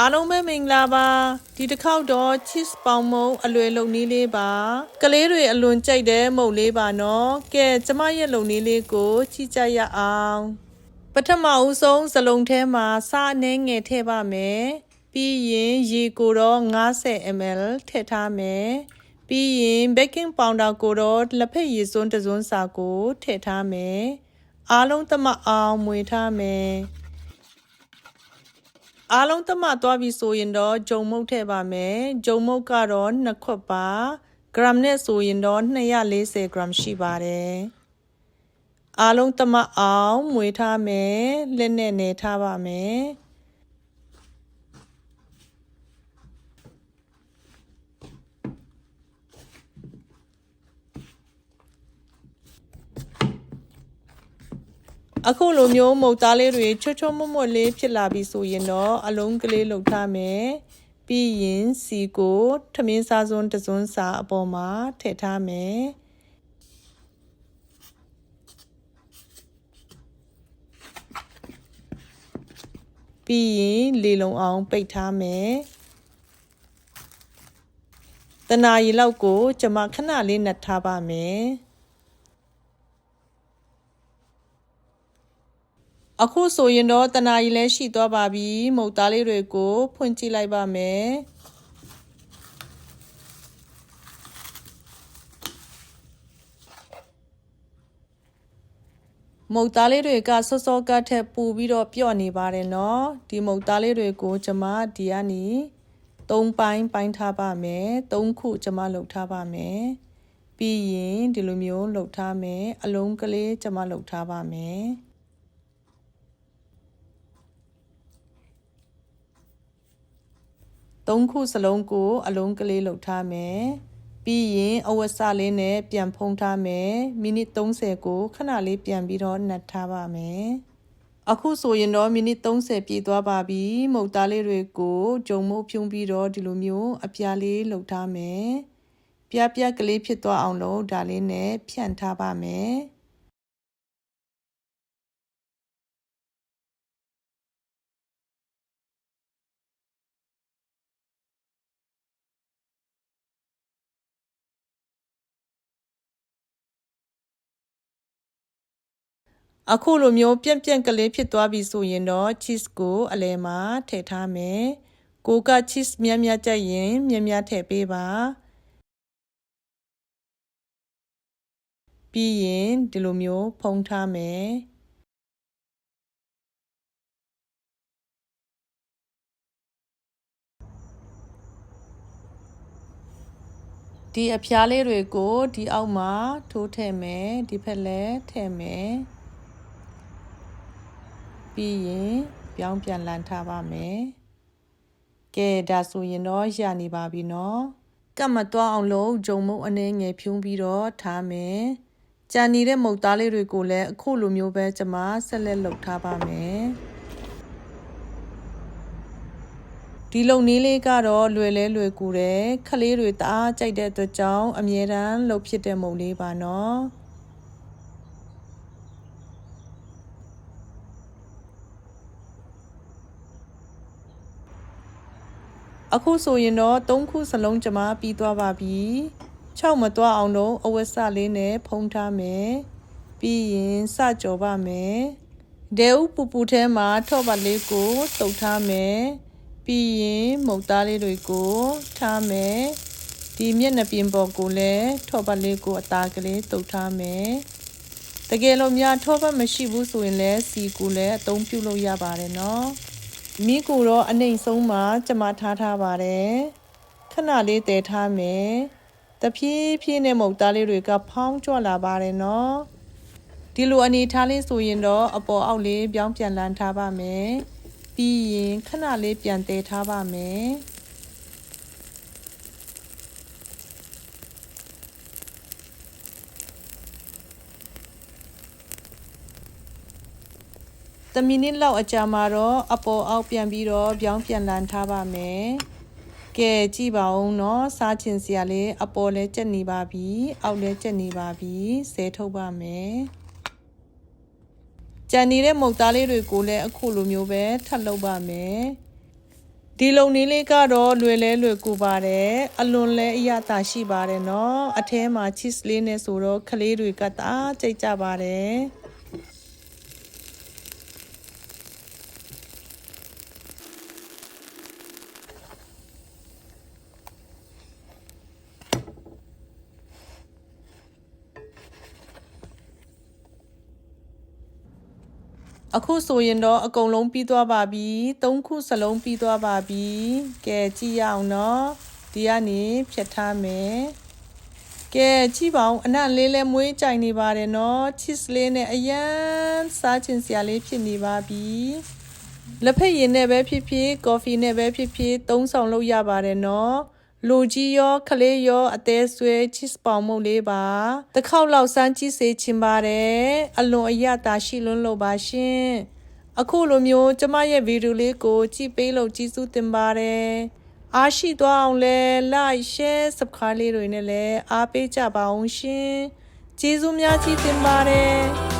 အားလုံးပဲမင်္ဂလာပါဒီတစ်ခေါက်တော့ cheese ပေါင်မုံအလွယ်လုံနည်းလေးပါကလေးတွေအလွန်ကြိုက်တဲ့မုံလေးပါနော်ကဲကျမရဲ့လုံနည်းလေးကိုကြည့်ကြရအောင်ပထမဦးဆုံးစလုံးထဲမှာစားအနှဲငယ်ထည့်ပါမယ်ပြီးရင်ရေကိုတော့ 50ml ထည့်ထားမယ်ပြီးရင် baking powder ကိုတော့လက်ဖက်ရည်စွန်းတစ်စွန်းစာကိုထည့်ထားမယ်အားလုံးသမအောင်မွေထားမယ် အားလုံးသမသွားပြီဆိုရင်တော့ဂျုံမုတ်ထည့်ပါမယ်ဂျုံမုတ်ကတော့နှစ်ခွက်ပါဂရမ်နဲ့ဆိုရင်တော့240ဂရမ်ရှိပါတယ်အားလုံးသမအောင်မွေထားမယ်လက်နဲ့နေထားပါမယ် အခုလိုမျိုးမုတ်သားလေးတွေချွတ်ချွတ်မွတ်မွတ်လေးဖြစ်လာပြီဆိုရင်တော့အလုံးကလေးလှုပ်ထားမယ်ပြီးရင်စီကိုထမင်းစားစွန်းတစ်စွန်းစာအပေါ်မှာထည့်ထားမယ်ပြီးရင်လေလုံအောင်ပိတ်ထားမယ်တနာရီလောက်ကို ကျွန်မခဏလေးနှက်ထားပါမယ် အခုဆိုရင်တော့တနာရီလည်းရှိသွားပါပြီမုတ်သားလေးတွေကိုဖွင့်ကြည့်လိုက်ပါမယ်မုတ်သားလေးတွေကစောစောကထက်ပူပြီးတော့ပြော့နေပါတယ်နော်ဒီမုတ်သားလေးတွေကိုကျွန်မဒီကနေ၃ပိုင်းပိုင်းထားပါမယ်၃ခုကျွန်မလှုပ်ထားပါမယ်ပြီးရင်ဒီလိုမျိုးလှုပ်ထားမယ်အလုံးကလေးကျွန်မလှုပ်ထားပါမယ် သုံးခုစလုံးကိုအလုံးကလေးလှုပ်ထားမယ်ပြီးရင်အဝတ်စလေးနဲ့ပြန်ဖုံးထားမယ်မိနစ်30ကိုခဏလေးပြန်ပြီးတော့နှက်ထားပါမယ်အခုဆိုရင်တော့မိနစ်30ပြည့်သွားပါပြီမုတ်သားလေးတွေကိုဂျုံမုတ်ဖြုံးပြီးတော့ဒီလိုမျိုးအပြားလေးလှုပ်ထားမယ်ပြပြကလေးဖြစ်သွားအောင်လို့ဒါလေးနဲ့ဖြန့်ထားပါမယ် အခုလိုမျိုးပြန့်ပြန့်ကလေးဖြစ်သွားပြီဆိုရင်တော့ cheese ကိုအလဲမှာထည့်ထားမယ်ကိုက cheese များများကြိုက်ရင်များများထည့်ပေးပါပြီးရင်ဒီလိုမျိုးဖုံးထားမယ်ဒီအဖျားလေးတွေကိုဒီအောက်မှာထိုးထည့်မယ်ဒီဖက်လည်းထည့်မယ် ပြီးရင်ပြောင်းပြန်လန်ထားပါမယ်ကဲဒါဆိုရင်တော့ရနေပါပြီနော်ကတ်မသွားအောင်လို့ဂျုံမုံအနေငယ်ဖြုံးပြီးတော့ထားမယ်ကြံနေတဲ့မုတ်သားလေးတွေကိုလည်းအခုလိုမျိုးပဲကျွန်မဆက်လက်လုပ်ထားပါမယ်ဒီလုံနည်းလေးကတော့လွယ်လဲလွယ်ကူတယ်ခလေးတွေတအားကြိုက်တဲ့အတွက်ကြောင့်အမြဲတမ်းလှုပ်ဖြစ်တဲ့မုံလေးပါနော် အခုဆိုရင်တော့၃ခုစလုံးကျမပြီးသွားပါပြီ6မသွားအောင်တော့အဝတ်စလေးနဲ့ဖုံးထားမယ်ပြီးရင်စကြော်ပါမယ်ဒဲဥပူပူထဲမှာထော့ပါလေးကိုတုပ်ထားမယ်ပြီးရင်မုတ်သားလေးတွေကိုထားမယ်ဒီမျက်နှာပြင်ပေါ်ကိုလည်းထော့ပါလေးကိုအသားကလေးတုပ်ထားမယ်တကယ်လို့များထော့ပါမရှိဘူးဆိုရင်လည်းစီကိုလည်းအသုံးပြုလို့ရပါတယ်နော် မိကိုတော့အနှိမ်ဆုံးမှာကျမထားထားပါတယ်ခဏလေးတည်ထားမယ်တဖြည်းဖြည်းနဲ့မုတ်သားလေးတွေကဖောင်းကြွလာပါတယ်နော်ဒီလိုအနေထားလေးဆိုရင်တော့အပေါ်အောက်လေးပြောင်းပြန်လန်းထားပါမယ်ပြီးရင်ခဏလေးပြန်တည်ထားပါမယ် တမီနစ်လောက်အကြာမှာတော့အပေါ်အောက်ပြန်ပြီးတော့ပြောင်းပြန်လန်းထားပါမယ်ကဲကြည့်ပါဦးเนาะစားချင်စရာလေးအပေါ်လဲကျက်နေပါပြီအောက်လဲကျက်နေပါပြီဆဲထုတ်ပါမယ်ကြံနေတဲ့မုတ်သားလေးတွေကိုလည်းအခုလိုမျိုးပဲထပ်လုပ်ပါမယ် ဒီလုံနည်းလေးကတော့လွယ်လဲလွယ်ကူပါတယ်အလွန်လဲအရသာရှိပါတယ်เนาะအထဲမှာ cheese လေးနဲ့ဆိုတော့ကလေးတွေကတအားကြိတ်ကြပါတယ် အခုဆိုရင်တော့အကုန်လုံးပြီးသွားပါပြီသုံးခုစလုံးပြီးသွားပါပြီကဲကြည့်ရအောင်နော်ဒီကနေဖြတ်ထားမယ်ကဲကြည့်ပါဦးအနံ့လေးလဲမွေးကြိုင်နေပါတယ်နော် cheese လေးနဲ့အရန်စားချင်စရာလေးဖြစ်နေပါပြီလက်ဖက်ရည်နဲ့ပဲဖြစ်ဖြစ်ကော်ဖီနဲ့ပဲဖြစ်ဖြစ်သုံးဆောင်လို့ရပါတယ်နော် လူကြီးရောခလေးရောအသေးဆွဲ cheese ပေါင်မုတ်လေးပါတစ်ခေါက်လောက်စမ်းကြည့်စေချင်ပါတယ်အလွန်အရသာရှိလွန်းလို့ပါရှင်အခုလိုမျိုးကျမရဲ့ဗီဒီယိုလေးကိုကြည့်ပေးလို့ကျေးဇူးတင်ပါတယ်အားရှိသွားအောင်လဲ like share subscribe လေးတွေနဲ့လည်းအားပေးကြပါအောင်ရှင်ကျေးဇူးများကြီးတင်ပါတယ်